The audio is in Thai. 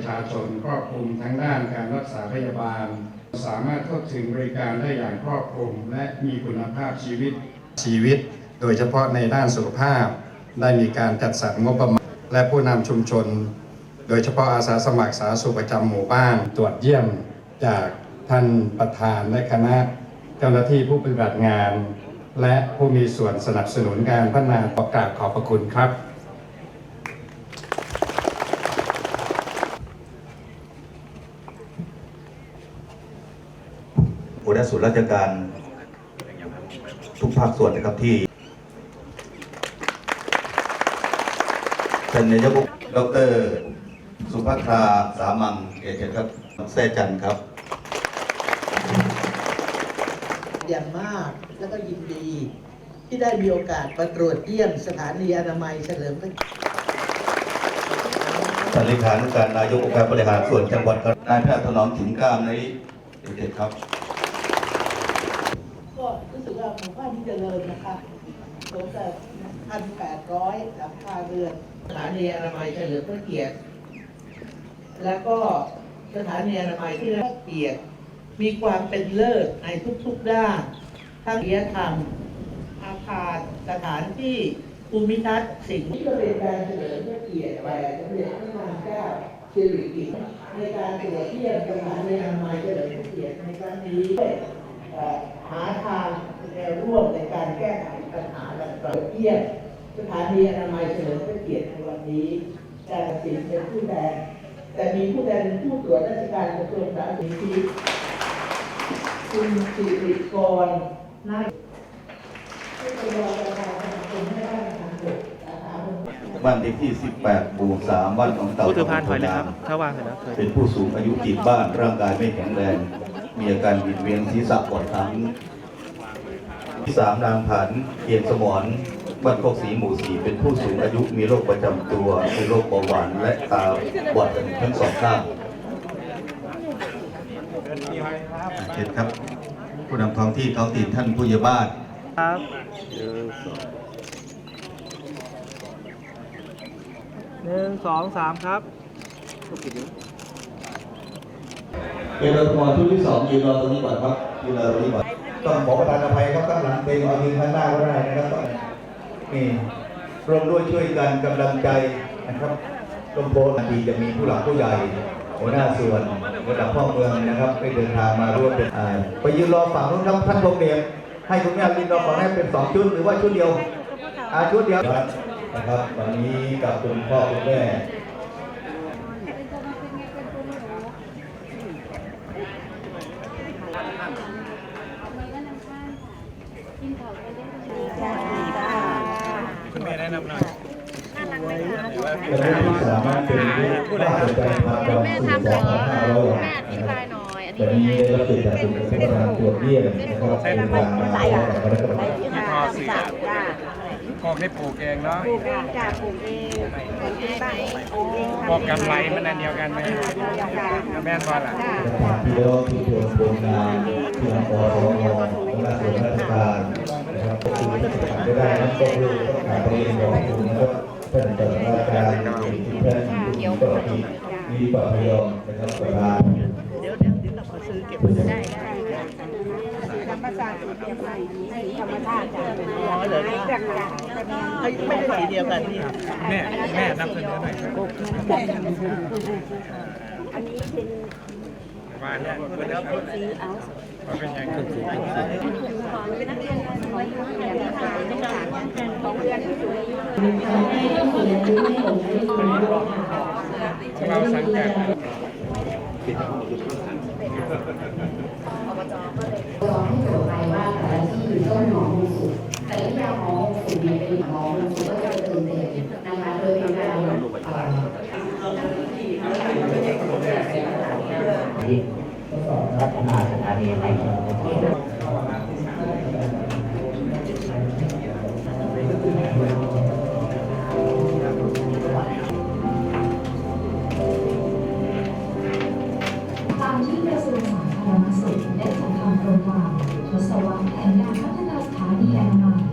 ประชาชนครอบคลุมทั้งด้านการรักษาพยาบาล สามารถเข้าถึงบริการได้อย่างครอบคลุมและมีคุณภาพชีวิตชีวิต โดยเฉพาะในด้านสุขภาพ ได้มีการจัดสรรงบประมาณ และผู้นำชุมชน โดยเฉพาะอาสาสมัครสาธารณสุขประจำหมู่บ้านตรวจเยี่ยมจากท่านประธานและคณะเจ้าหน้าที่ผู้ปฏิบัติงาน และผู้มีส่วนสนับสนุนการพัฒนาขอกาบขอบพระคุณครับ หัวหน้าส่วนราชการทุกภาคส่วนนะครับที่ท่านนายกดอกเตอรสุภัทราสามังเกียรติครับแซ่จันทร์ครับ อย่างมากแล้วก็ยินดี ที่ได้มีโอกาสมาตรวจเยี่ยมสถานีอนามัยเฉลิมพระเกียรติท่านเลขานุการนายกองค์การบริหารส่วนจังหวัดครับนายแพทย์ถนอมถิ่นกล้ามในเกียรติครับ ก็รู้สึกว่าหมู่บ้านที่เจริญนะคะสมแต่พันแปดร้อยหลังคาเรือนสถานีอนามัยเฉลิมพระเกียรติ แล้วก็สถานีอนามัยที่ได้รับเกียรติมีความเป็นเลิศในทุกๆด้าน ทั้งจริยธรรม อาคารสถานที่ภูมิทัศน์สิ่งที่เป็นการเฉลิมพระเกียรติแด่สมเด็จพระนางเจ้าสิริกิติ์ในการตรวจเยี่ยมสถานีอนามัยเฉลิมพระเกียรติในครั้งนี้ หาทางแนวร่วมในการแก้ไขปัญหาและตรวจเยี่ยมสถานีอนามัยเฉลิมพระเกียรติในวันนี้แต่สินเป็นผู้แทนแต่มีผู้แทนเป็นผู้ตรวจราชการกระทรวงสาธารณสุขคุณสิริกรนาบ้านเลขที่ 18หมู่3บ้านของเต่าผู้ถือพานถอยเลยครับ ถ้าวางเสร็จแล้วถอยเป็นผู้สูงอายุติดบ้านร่างกายไม่แข็งแรง มีอาการวิดเวียนศีรษะปวดทั้งที่สามนางผันเกียนสมรบ้านโคกสีหมู่สีเป็นผู้สูงอายุมีโรคประจำตัวคือโรคเบาหวานและตาบอดทั้งสองข้างเชิญครับ ผู้นำท้องที่ท้องถิ่นท่านผู้ใหญ่บ้านครับหนึ่งสองสามครับ เป็นรทมชุดที่สองยืนรอตรงนี้ก่อนครับยืนรอตรงนี้ก่อนต้องขอประทานอภัยครับข้างหลังเป็นเอายืนข้างหน้าก็ได้นะครับต้องนี่ร่วมด้วยช่วยกันกำลังใจนะครับลมโพนาทีจะมีผู้หลักผู้ใหญ่หัวหน้าส่วนระดับพ่อเมืองนะครับไปเดินทางมาร่วมเป็นไปยืนรอฝั่งนู้นครับท่านพงเดชให้คุณแม่ยืนรอฝั่งนั้นเป็นสองชุดหรือว่าชุดเดียวอาชุดเดียวนะครับวันนี้กับคุณพ่อคุณแม่ คุณแม่แนะนำหน่อยจะไม่สามารถเป็นผู้ว่าราชการพาเราแม่สู่ทำสเลองยพันห้าร้อยแม่อธิบายหน่อยอันแต่นี้นี้ได้รับเกียรติจากคุณประธานตรวจเยี่ยมนะครับเป็นทางมาจากคณะกรรมการที่ท อเสือพอกได้ปลูกเองเนาะปลูกเองจ้ะปลูกเองปลูกที่บ้านปลูกเองพอกำไรมันอันเดียวกันไหมเดียวกันแม่นบอลล่ะจ้ะสถานที่เราที่ชวนโครงงานที่ทางปอทมคณะส่วนราชการนะครับก็คือที่ขาดไม่ได้นั่นก็คือต้องขาดประเด็นของคุณนะครับท่านประธานราชการที่ท่านคุณปรมีมีปพยอมนะครับประธานเดี๋ยวเดี๋ยวเดี๋ยวเราขอซื้อเก็บไว้ได้ ธรรมชาติเก็บไว้ธรรมชาติจ้ะเป็นร้อยเลยจ้ะจ้ะเอ้ยไม่ใช่สีเดียวกันนี่แม่แม่นำเสนอหน่อยครับอันนี้เป็นว่าเนี่ยมันเป็นยังไงเป็นนักเรียนของเรียนของเรียนที่สูงอายุเราสังเกต ลองให้โจทย์ไปว่าแต่ละที่มีต้นหองมุสุแต่ที่ยาหองมุสุเนี่ยเป็นหอมมุสุก็จะ ระวังแผนการพัฒ